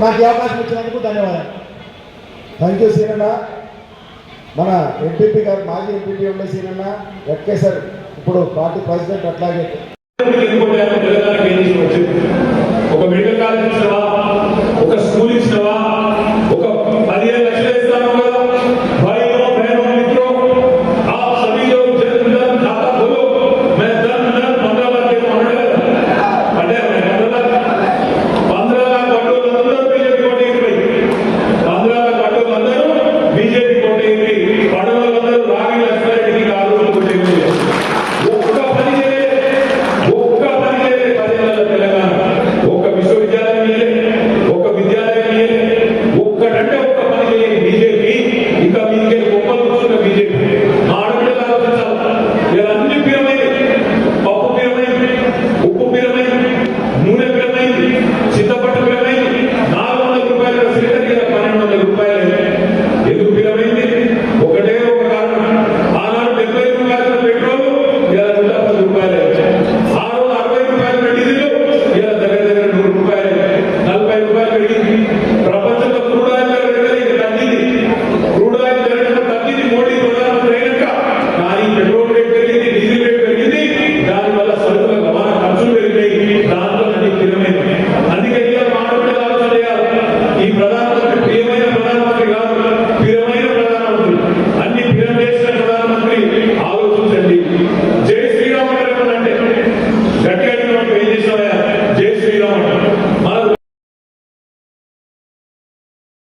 మాకు అవకాశం ఇచ్చినందుకు ధన్యవాదాలు. థ్యాంక్ యూ సీనన్న. మన ఎంపీపీ గారు మాజీ ఎంపీపీ ఉండే సీనన్న ఎక్కే సార్ ఇప్పుడు పార్టీ ప్రెసిడెంట్ అట్లాగే. ఒక మెడికల్ కాలేజ్ ఒక